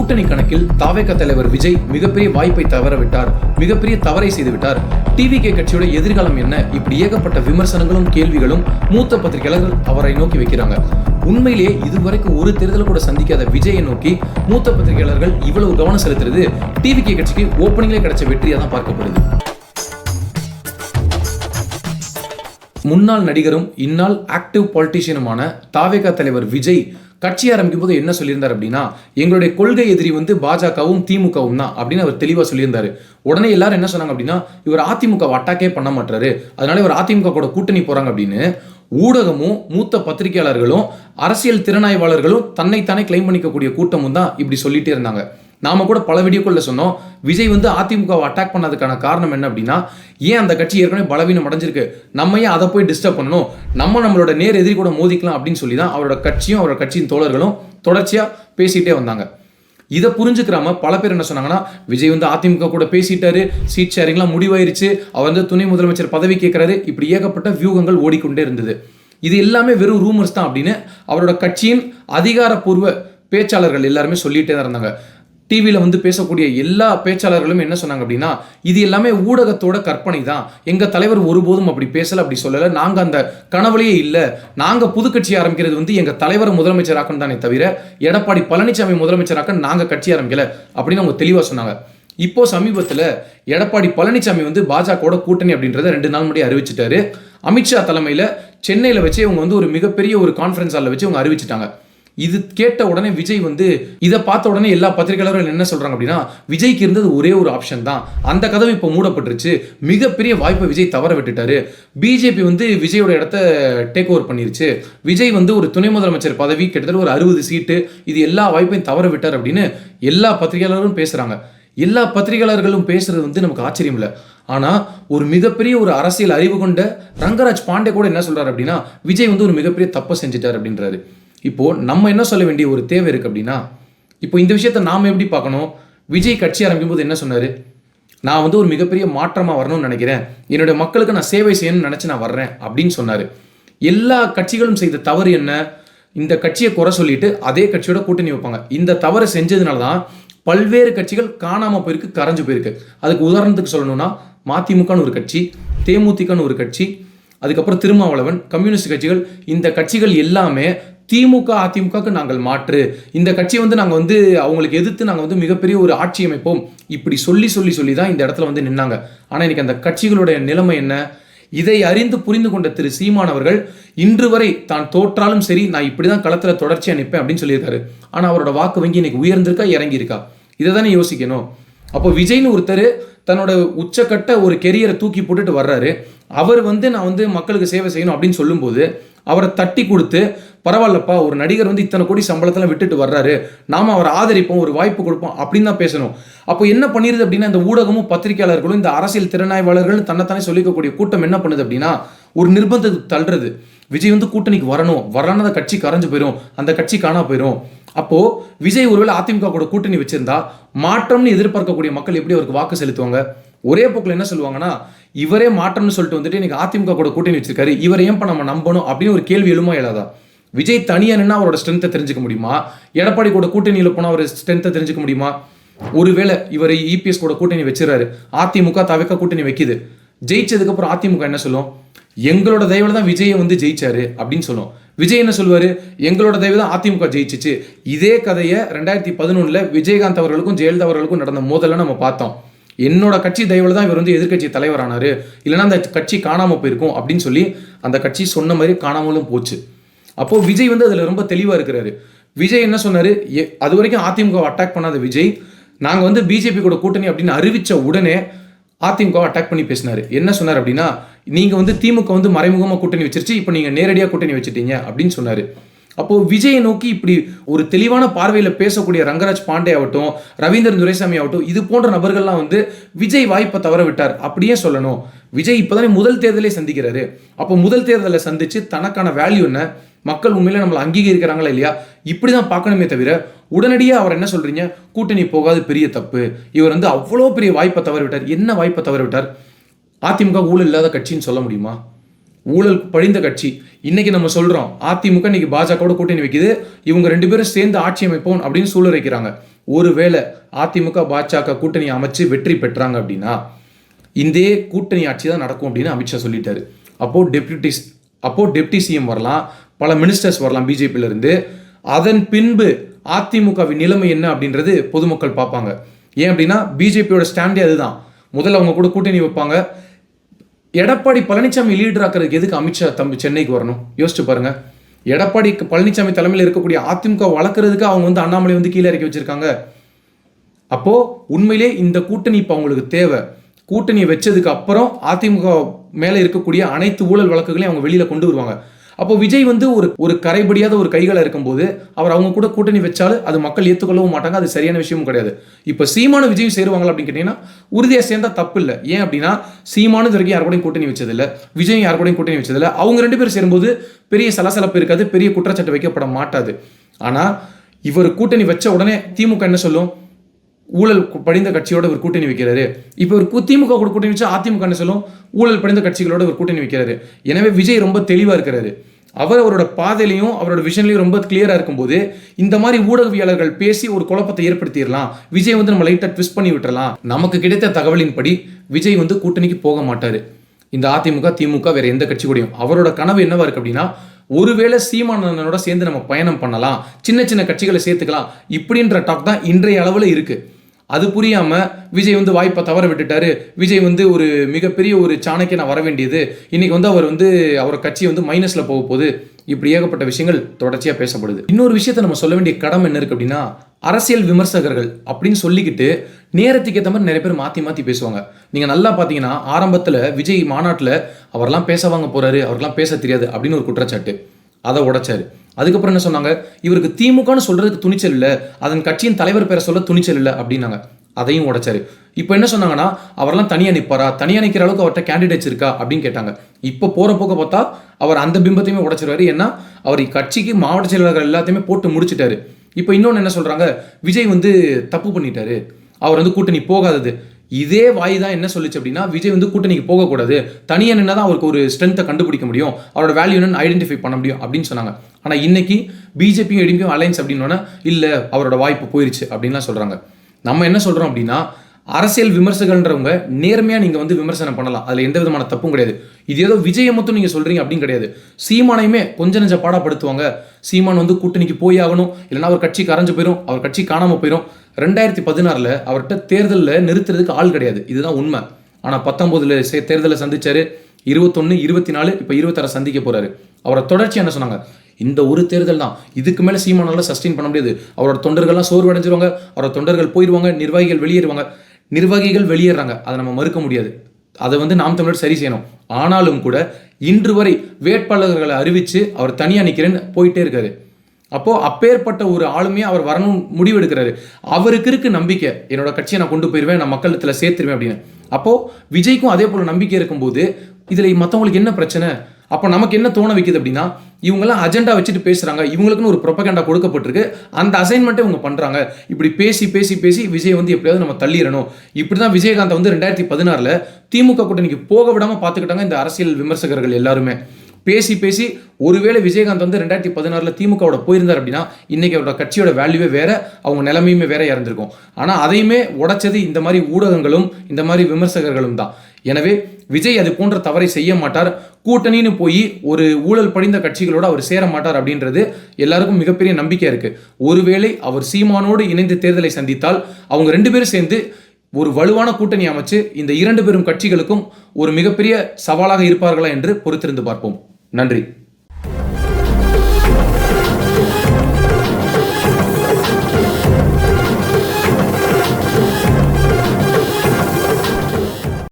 கூட்டணி கணக்கில் தாவேக தலைவர் விஜய் மிகப்பெரிய வாய்ப்பை தவறவிட்டார் மிகப்பெரிய தவறை செய்துவிட்டார். டிவிகே கட்சியோட எதிர்காலம் என்ன? இப்படி ஏகப்பட்ட விமர்சனங்களும் கேள்விகளும் மூத்த பத்திரிகையாளர்கள் அவரை நோக்கி வைக்கிறாங்க. உண்மையிலேயே இதுவரைக்கும் ஒரு தேர்தல் கூட சந்திக்காத விஜயை நோக்கி மூத்த பத்திரிகையாளர்கள் இவ்வளவு கவனம் செலுத்துறது டிவிகே கட்சிக்கு ஓப்பனிங்லேயே கிடைச்ச வெற்றியாக தான் பார்க்கப்படுது. முன்னாள் நடிகரும் இந்நாள் ஆக்டிவ் பாலிட்டிஷியனுமான தாவேகா தலைவர் விஜய் கட்சி ஆரம்பிக்கும் போது என்ன சொல்லியிருந்தார் அப்படின்னா எங்களுடைய கொள்கை எதிரி வந்து பாஜகவும் திமுகவும் தான் அப்படின்னு அவர் தெளிவாக சொல்லியிருந்தார். உடனே எல்லாரும் என்ன சொன்னாங்க அப்படின்னா இவர் அதிமுக அட்டாக்கே பண்ண மாட்டாரு. அதனால இவர் அதிமுக கூட கூட்டணி போறாங்க அப்படின்னு ஊடகமும் மூத்த பத்திரிகையாளர்களும் அரசியல் திறனாய்வாளர்களும் தன்னைத்தானே கிளைம் பண்ணிக்கக்கூடிய கூட்டமும் தான் இப்படி சொல்லிட்டே இருந்தாங்க. நாம கூட பல வீடியோக்களில் சொன்னோம் விஜய் வந்து அதிமுகவை அட்டாக் பண்ணதுக்கான காரணம் என்ன அப்படின்னா ஏன் அந்த கட்சி ஏற்கனவே பலவீனம் அடைஞ்சிருக்கு? நம்ம ஏன் அதை போய் டிஸ்டர்ப் பண்ணணும்? நம்ம நம்மளோட நேர் எதிரி கூட மோதிக்கலாம் அப்படின்னு சொல்லி தான் அவரோட கட்சியும் அவரோட கட்சியின் தோழர்களும் தொடர்ச்சியாக பேசிகிட்டே வந்தாங்க. இதை புரிஞ்சுக்கிறாம பல பேர் என்ன சொன்னாங்கன்னா விஜய் வந்து அதிமுக கூட பேசிட்டாரு சீட் ஷேரிங்லாம் முடிவாயிருச்சு அவர் வந்து துணை முதலமைச்சர் பதவி கேட்கிறாரு இப்படி ஏகப்பட்ட வியூகங்கள் ஓடிக்கொண்டே இருந்தது. இது எல்லாமே வெறும் ரூமர்ஸ் தான் அப்படின்னு அவரோட கட்சியின் அதிகாரப்பூர்வ பேச்சாளர்கள் எல்லாருமே சொல்லிகிட்டே தான் இருந்தாங்க. டிவியில் வந்து பேசக்கூடிய எல்லா பேச்சாளர்களும் என்ன சொன்னாங்க அப்படின்னா இது எல்லாமே ஊடகத்தோட கற்பனை தான் எங்கள் தலைவர் ஒருபோதும் அப்படி பேசலை அப்படி சொல்லலை. நாங்கள் அந்த கனவுலையே இல்லை. நாங்கள் புது ஆரம்பிக்கிறது வந்து எங்கள் தலைவரை முதலமைச்சராக்கணும் தானே தவிர எடப்பாடி பழனிசாமி முதலமைச்சராக்க நாங்கள் கட்சி ஆரம்பிக்கல அப்படின்னு அவங்க தெளிவாக சொன்னாங்க. இப்போ சமீபத்தில் எடப்பாடி பழனிசாமி வந்து பாஜகவோட கூட்டணி அப்படின்றத ரெண்டு நாள் முன்னாடி அறிவிச்சிட்டாரு. அமித்ஷா தலைமையில் சென்னையில் வச்சு இவங்க வந்து ஒரு மிகப்பெரிய ஒரு கான்ஃபரன்ஸ் ஹாலில் வச்சு அவங்க அறிவிச்சிட்டாங்க. இது கேட்ட உடனே விஜய் வந்து இதை பார்த்த உடனே எல்லா பத்திரிகையாளர்கள் என்ன சொல்கிறாங்க அப்படின்னா விஜய்க்கு இருந்தது ஒரே ஒரு ஆப்ஷன் தான். அந்த கதவு இப்போ மூடப்பட்டுருச்சு. மிகப்பெரிய வாய்ப்பை விஜய் தவற விட்டுட்டாரு. பிஜேபி வந்து விஜயோட இடத்த டேக் ஓவர் பண்ணிருச்சு. விஜய் வந்து ஒரு துணை முதலமைச்சர் பதவி கிட்டத்தட்ட ஒரு அறுபது சீட்டு இது எல்லா வாய்ப்பையும் தவற விட்டார் அப்படின்னு எல்லா பத்திரிகையாளரும் பேசுகிறாங்க எல்லா பத்திரிகையாளர்களும் பேசுறது வந்து நமக்கு ஆச்சரியம் இல்லை. ஆனால் ஒரு மிகப்பெரிய ஒரு அரசியல் அறிவு கொண்ட ரங்கராஜ் பாண்டே கூட என்ன சொல்கிறார் அப்படின்னா விஜய் வந்து ஒரு மிகப்பெரிய தப்பை செஞ்சுட்டார் அப்படின்றாரு. இப்போது நம்ம என்ன சொல்ல வேண்டிய ஒரு தேவை இருக்குது அப்படின்னா இப்போ இந்த விஷயத்தை நாம் எப்படி பார்க்கணும்? விஜய் கட்சி ஆரம்பிக்கும் போது என்ன சொன்னார்? நான் வந்து ஒரு மிகப்பெரிய மாற்றமாக வரணும்னு நினைக்கிறேன். என்னுடைய மக்களுக்கு நான் சேவை செய்யணும்னு நினச்சி நான் வர்றேன் அப்படின்னு சொன்னார். எல்லா கட்சிகளும் செய்த தவறு என்ன? இந்த கட்சியை குறை சொல்லிட்டு அதே கட்சியோட கூட்டணி வைப்பாங்க. இந்த தவறு செஞ்சதுனால தான் பல்வேறு கட்சிகள் காணாமல் போயிருக்கு கரைஞ்சு போயிருக்கு. அதுக்கு உதாரணத்துக்கு சொல்லணும்னா மதிமுகன்னு ஒரு கட்சி தேமுதிகன்னு ஒரு கட்சி அதுக்கப்புறம் திருமாவளவன் கம்யூனிஸ்ட் கட்சிகள் இந்த கட்சிகள் எல்லாமே திமுக அதிமுகக்கு நாங்கள் மாற்று. இந்த கட்சியை வந்து நாங்கள் வந்து அவங்களுக்கு எதிர்த்து நாங்கள் வந்து மிகப்பெரிய ஒரு ஆட்சி அமைப்போம். இப்படி சொல்லி சொல்லி சொல்லி தான் இந்த இடத்துல வந்து நின்னாங்க. ஆனால் இன்னைக்கு அந்த கட்சிகளுடைய நிலைமை என்ன? இதை அறிந்து புரிந்து கொண்ட திரு சீமான் அவர்கள் இன்று வரை தான் தோற்றாலும் சரி நான் இப்படி தான் களத்தில் தொடர்ச்சியாக நிற்பேன் அப்படின்னு சொல்லியிருக்காரு. ஆனால் அவரோட வாக்கு வங்கி இன்னைக்கு உயர்ந்திருக்கா இறங்கியிருக்கா? இதை தானே யோசிக்கணும். அப்போ விஜய்னு ஒருத்தர் தன்னோட உச்சக்கட்ட ஒரு கெரியரை தூக்கி போட்டுட்டு வர்றாரு. அவர் வந்து நான் வந்து மக்களுக்கு சேவை செய்யணும் அப்படின்னு சொல்லும்போது அவரை தட்டி கொடுத்து பரவாயில்லப்பா ஒரு நடிகர் வந்து இத்தனை கோடி சம்பளத்தெல்லாம் விட்டுட்டு வர்றாரு. நாம் அவரை ஆதரிப்போம் ஒரு வாய்ப்பு கொடுப்போம் அப்படின்னு தான் பேசணும். அப்போ என்ன பண்ணிருது அப்படின்னா இந்த ஊடகமும் பத்திரிகையாளர்களும் இந்த அரசியல் திறனாய்வாளர்கள் தன்னைத்தானே சொல்லிக்கக்கூடிய கூட்டம் என்ன பண்ணுது அப்படின்னா ஒரு நிர்பந்தத்துக்கு தள்ளுறது. விஜய் வந்து கூட்டணிக்கு வரணும். வரலான அந்த கட்சி கரைஞ்சு போயிடும் அந்த கட்சி காணா போயிடும் அப்போ விஜய் ஒருவேளை அதிமுக கூட கூட்டணி வச்சிருந்தா மாற்றம்னு எதிர்பார்க்கக்கூடிய மக்கள் எப்படி அவருக்கு வாக்கு செலுத்துவாங்க? ஒரே போக்கில் என்ன சொல்லுவாங்கன்னா இவரே மாற்றம்னு சொல்லிட்டு வந்துட்டு இன்னைக்கு அதிமுக கூட கூட்டணி வச்சிருக்காரு. இவரை ஏன் நம்ம நம்பணும்? அப்படின்னு ஒரு கேள்வி எழுமா இல்லாதா? விஜய் தனியாக நின்று அவரோட ஸ்ட்ரென்த்தை தெரிஞ்சுக்க முடியுமா? எடப்பாடி கூட கூட்டணியில் போனால் அவர் ஸ்ட்ரென்த்தை தெரிஞ்சுக்க முடியுமா? ஒருவேளை இவர் இபிஎஸ் கூட கூட்டணி வச்சிடறாரு அதிமுக தவிக்க கூட்டணி வைக்குது. ஜெயிச்சதுக்கப்புறம் அதிமுக என்ன சொல்லும்? எங்களோட தயவில் தான் விஜயை வந்து ஜெயிச்சாரு அப்படின்னு சொல்லும். விஜய் என்ன சொல்லுவார்? எங்களோட தயவு தான் அதிமுக ஜெயிச்சிச்சு. இதே கதையை ரெண்டாயிரத்தி பதினொன்றில் விஜயகாந்த் அவர்களுக்கும் ஜெயலலிதா அவர்களுக்கும் நடந்த மோதலை நம்ம பார்த்தோம். என்னோட கட்சி தயவில் தான் இவர் வந்து எதிர்க்கட்சி தலைவரானார். இல்லைன்னா அந்த கட்சி காணாம போயிருக்கும் அப்படின்னு சொல்லி அந்த கட்சி சொன்ன மாதிரி காணாமலும் போச்சு. அப்போது விஜய் வந்து அதில் ரொம்ப தெளிவாக இருக்கிறாரு. விஜய் என்ன சொன்னார்? எ- அது வரைக்கும் அதிமுக அட்டாக் பண்ணாத விஜய். நாங்கள் வந்து பிஜேபி கூட கூட்டணி அப்படின்னு அறிவித்த உடனே அதிமுக அட்டாக் பண்ணி பேசினார். என்ன சொன்னார் அப்படின்னா நீங்கள் வந்து திமுக வந்து மறைமுகமாக கூட்டணி வச்சிருச்சு இப்போ நீங்கள் நேரடியாக கூட்டணி வச்சுட்டீங்க அப்படின்னு சொன்னார். அப்போ விஜயை நோக்கி இப்படி ஒரு தெளிவான பார்வையில் பேசக்கூடிய ரங்கராஜ் பாண்டே ஆகட்டும் ரவீந்திரன் துரைசாமி ஆகட்டும் இது போன்ற நபர்கள்லாம் வந்து விஜய் வாய்ப்பை தவற விட்டார் அப்படியே சொல்லணும். விஜய் இப்போதானே முதல் தேர்தலே சந்திக்கிறாரு. அப்போ முதல் தேர்தலை சந்திச்சு தனக்கான வேல்யூ என்ன? மக்கள் உண்மையில நம்மளை அங்கீகரிக்கிறாங்களா இல்லையா? இப்படி தான் பார்க்கணுமே தவிர உடனடியாக அவர் என்ன சொல்றீங்க? கூட்டணி போகாது பெரிய தப்பு. இவர் வந்து அவ்வளோ பெரிய வாய்ப்பை தவற விட்டார். என்ன வாய்ப்பை தவற விட்டார்? அதிமுக ஊழல் இல்லாத கட்சின்னு சொல்ல முடியுமா? ஊழல் பழிந்த கட்சி. இன்னைக்கு நம்ம சொல்றோம் அதிமுக இன்னைக்கு பாஜகவோட கூட்டணி வைக்குது. இவங்க ரெண்டு பேரும் சேர்ந்து ஆட்சி அமைப்போம் அப்படின்னு சூழலைக்கிறாங்க ஒருவேளை அதிமுக பாஜக கூட்டணி அமைச்சு வெற்றி பெற்றாங்க அப்படின்னா இந்தே கூட்டணி ஆட்சி தான் நடக்கும் அப்படின்னு அமித்ஷா சொல்லிட்டாரு. அப்போ டெப்யூட்டி அப்போ டெப்டி சிஎம் வரலாம் பல மினிஸ்டர்ஸ் வரலாம் பிஜேபியில இருந்து. அதன் பின்பு அதிமுகவின் நிலைமை என்ன அப்படின்றது பொதுமக்கள் பார்ப்பாங்க. ஏன் அப்படின்னா பிஜேபியோட ஸ்டாண்டே அதுதான். முதல்ல அவங்க கூட கூட்டணி வைப்பாங்க. எடப்பாடி பழனிசாமி லீடர் ஆக்கிறதுக்கு எதுக்கு அமித்ஷா தம்பி சென்னைக்கு வரணும்? யோசிச்சு பாருங்க. எடப்பாடி பழனிசாமி தலைமையில் இருக்கக்கூடிய அதிமுக வளர்க்குறதுக்கு அவங்க வந்து அண்ணாமலை வந்து கீழே இறக்கி வச்சிருக்காங்க. அப்போ உண்மையிலே இந்த கூட்டணி இப்போ அவங்களுக்கு தேவை. கூட்டணி வச்சதுக்கு அப்புறம் அதிமுக மேலே இருக்கக்கூடிய அனைத்து ஊழல் வழக்குகளையும் அவங்க வெளியில கொண்டு வருவாங்க. அப்போ விஜய் வந்து ஒரு ஒரு கரைபடியாத ஒரு கைகளை இருக்கும்போது அவர் அவங்க கூட கூட்டணி வச்சாலும் அது மக்கள் ஏற்றுக்கொள்ளவும் மாட்டாங்க அது சரியான விஷயமும் கிடையாது. இப்போ சீமான விஜய் சேருவாங்களா அப்படின்னு கேட்டீங்கன்னா உறுதியாக சேர்ந்தா தப்பு இல்லை. ஏன் அப்படின்னா சீமானது வரைக்கும் யார் கூடயும் கூட்டணி வச்சதில்லை விஜய் யார் கூடயும் கூட்டணி வச்சதில்லை. அவங்க ரெண்டு பேரும் சேரும்போது பெரிய சலசலப்பு இருக்காது பெரிய குற்றச்சாட்டு வைக்கப்பட மாட்டாது. ஆனால் இவர் கூட்டணி வச்ச உடனே திமுக என்ன சொல்லும்? ஊழல் கு- படிந்த கட்சியோட ஒரு கூட்டணி வைக்கிறாரு. இப்போ ஒரு திமுக கூட கூட்டணி வச்சு அதிமுக என்ன சொல்லும்? ஊழல் படிந்த கட்சிகளோட ஒரு கூட்டணி வைக்கிறாரு. எனவே விஜய் ரொம்ப தெளிவாக இருக்கிறாரு. அவர் அவரோட பாதையிலையும் அவரோட விஷன்லையும் ரொம்ப கிளியராக இருக்கும்போது இந்த மாதிரி ஊடகவியாளர்கள் பேசி ஒரு குழப்பத்தை ஏற்படுத்திடலாம். விஜய் வந்து நம்ம லைட்டாக ட்விஸ்ட் பண்ணி விட்டுறலாம். நமக்கு கிடைத்த தகவலின்படி விஜய் வந்து கூட்டணிக்கு போக மாட்டார். இந்த அதிமுக திமுக வேற எந்த கட்சி கூடயும். அவரோட கனவு என்னவா இருக்கு அப்படின்னா ஒருவேளை சீமானனோட சேர்ந்து நம்ம பயணம் பண்ணலாம். சின்ன சின்ன கட்சிகளை சேர்த்துக்கலாம். இப்படின்ற டாக் தான் இன்றைய அளவில் இருக்குது அது புரியாமல் விஜய் வந்து வாய்ப்பை தவற விட்டுட்டாரு. விஜய் வந்து ஒரு மிகப்பெரிய ஒரு சாணக்கியனா வர வேண்டியது. இன்னைக்கு வந்து அவர் வந்து அவர் கட்சி வந்து மைனஸில் போக போகுது. இப்படி ஏகப்பட்ட விஷயங்கள் தொடர்ச்சியாக பேசப்படுது. இன்னொரு விஷயத்தை நம்ம சொல்ல வேண்டிய கடமை என்ன இருக்குது அப்படின்னா அரசியல் விமர்சகர்கள் அப்படின்னு சொல்லிக்கிட்டு நேரத்துக்கு ஏற்ற மாதிரி நிறைய பேர் மாற்றி மாற்றி பேசுவாங்க. நீங்கள் நல்லா பார்த்தீங்கன்னா ஆரம்பத்தில் விஜய் மாநாட்டில் அவர்லாம் பேச வாங்க போகிறாரு அவர்லாம் பேச தெரியாது அப்படின்னு ஒரு குற்றச்சாட்டு. அதை உடைச்சாரு. அதுக்கப்புறம் என்ன சொன்னாங்க? இவருக்கு திமுகன்னு சொல்றதுக்கு துணிச்சல் இல்லை அதன் கட்சியின் தலைவர் பேரை சொல்ல துணிச்சல் இல்லை அப்படின்னாங்க. அதையும் உடைச்சாரு. இப்போ என்ன சொன்னாங்கன்னா அவர்லாம் தனியாக நிற்பாரா தனியாக நிற்கிற அளவுக்கு அவர்கிட்ட கேண்டிடேட்ஸ் இருக்கா? அப்படின்னு கேட்டாங்க. இப்போ போகிற போக்க பார்த்தா அவர் அந்த பிம்பத்தையுமே உடைச்சிருவாரு. ஏன்னா அவர் கட்சிக்கு மாவட்ட செயலாளர்கள் எல்லாத்தையுமே போட்டு முடிச்சிட்டாரு. இப்போ இன்னொன்று என்ன சொல்கிறாங்க விஜய் வந்து தப்பு பண்ணிட்டாரு. அவர் வந்து கூட்டணி போகாதது. இதே வாய் தான் என்ன சொல்லுச்சு அப்படின்னா விஜய் வந்து கூட்டணிக்கு போகக்கூடாது. தனியாக நின்னா தான் அவருக்கு ஒரு ஸ்ட்ரென்த்தை கண்டுபிடிக்க முடியும். அவரோட வேல்யூ என்னன்னு ஐடென்டிஃபை பண்ண முடியும் அப்படின்னு சொன்னாங்க. ஆனால் இன்னைக்கு பிஜேபியும் எடிபியும் அலைன்ஸ் அப்படின்னோன்னா இல்லை அவரோட வாய்ப்பு போயிருச்சு அப்படின்லாம் சொல்கிறாங்க நம்ம என்ன சொல்கிறோம் அப்படின்னா அரசியல் விமர்சகன்றவங்க நேர்மையாக நீங்கள் வந்து விமர்சனம் பண்ணலாம். அதில் எந்த விதமான தப்பும் கிடையாது. இது ஏதோ விஜயை மட்டும் நீங்கள் சொல்கிறீங்க அப்படின்னு கிடையாது. சீமானையுமே கொஞ்ச நெஞ்ச பாடப்படுத்துவாங்க சீமான் வந்து கூட்டணிக்கு போய் ஆகணும். இல்லைன்னா அவர் கட்சி கரைஞ்சு போயிடும் அவர் கட்சி காணாமல் போயிடும் ரெண்டாயிரத்தி பதினாறில் அவர்கிட்ட தேர்தலில் நிறுத்துறதுக்கு ஆள் கிடையாது. இதுதான் உண்மை. ஆனால் பத்தொம்போதில் தேர்தலை சந்தித்தார் இருபத்தொன்று இருபத்தி நாலு இப்போ இருபத்தாறு சந்திக்க போகிறாரு அவரை தொடர்ச்சி என்ன சொன்னாங்க? இந்த ஒரு தேர்தல் தான். இதுக்கு மேலே சீமானால் சஸ்டெயின் பண்ண முடியாது. அவரோட தொண்டர்கள்லாம் சோர்வடைஞ்சிருவாங்க. அவரோட தொண்டர்கள் போயிடுவாங்க நிர்வாகிகள் வெளியேறுவாங்க. நிர்வாகிகள் வெளியேறாங்க. அதை நம்ம மறுக்க முடியாது. அதை வந்து நாம் தமிழர் சரி செய்யணும். ஆனாலும் கூட இன்று வரை வேட்பாளர்களை அறிவித்து அவர் தனியாக நிற்கிறேன்னு போயிட்டே இருக்காரு. அப்போது அப்பேற்பட்ட ஒரு ஆளுமையை அவர் வரணும் முடிவெடுக்கிறாரு. அவருக்கு இருக்கு நம்பிக்கை. என்னோட கட்சியை நான் கொண்டு போயிடுவேன் நான் மக்களத்தில் சேர்த்துருவேன் அப்படின்னு. அப்போ விஜய்க்கும் அதே போல் நம்பிக்கை இருக்கும்போது இதில் மற்றவங்களுக்கு என்ன பிரச்சனை? அப்போ நமக்கு என்ன தோண வைக்குது அப்படின்னா இவங்கெல்லாம் அஜெண்டா வச்சுட்டு பேசுகிறாங்க இவங்களுக்குன்னு ஒரு ப்ரொபகண்டா கொடுக்கப்பட்டிருக்கு அந்த அசைன்மெண்ட்டை இவங்க பண்ணுறாங்க இப்படி பேசி பேசி பேசி விஜய் வந்து எப்படியாவது நம்ம தள்ளிடணும். இப்படி தான் விஜயகாந்த் வந்து ரெண்டாயிரத்தி பதினாறில் திமுக கூட்டணிக்கு போக விடாமல் பார்த்துக்கிட்டாங்க இந்த அரசியல் விமர்சகர்கள் எல்லாருமே. பேசி பேசி ஒருவேளை விஜயகாந்த் வந்து ரெண்டாயிரத்தி பதினாறில் திமுகவோட போயிருந்தார் அப்படின்னா இன்றைக்கி அவரோட கட்சியோட வேல்யூவே வேற அவங்க நிலைமையுமே வேற இறந்துருக்கும். ஆனால் அதையுமே உடைச்சது இந்த மாதிரி ஊடகங்களும் இந்த மாதிரி விமர்சகர்களும் தான். எனவே விஜய் அது போன்ற தவறை செய்ய மாட்டார். கூட்டணின்னு போய் ஒரு ஊழல் படிந்த கட்சிகளோடு அவர் சேர மாட்டார் அப்படின்றது எல்லாருக்கும் மிகப்பெரிய நம்பிக்கை இருக்குது ஒருவேளை அவர் சீமானோடு இணைந்து தேர்தலை சந்தித்தால் அவங்க ரெண்டு பேரும் சேர்ந்து ஒரு வலுவான கூட்டணி அமைச்சு இந்த இரண்டு பெரும் கட்சிகளுக்கும் ஒரு மிகப்பெரிய சவாலாக இருப்பார்களா என்று பொறுத்திருந்து பார்ப்போம். நன்றி.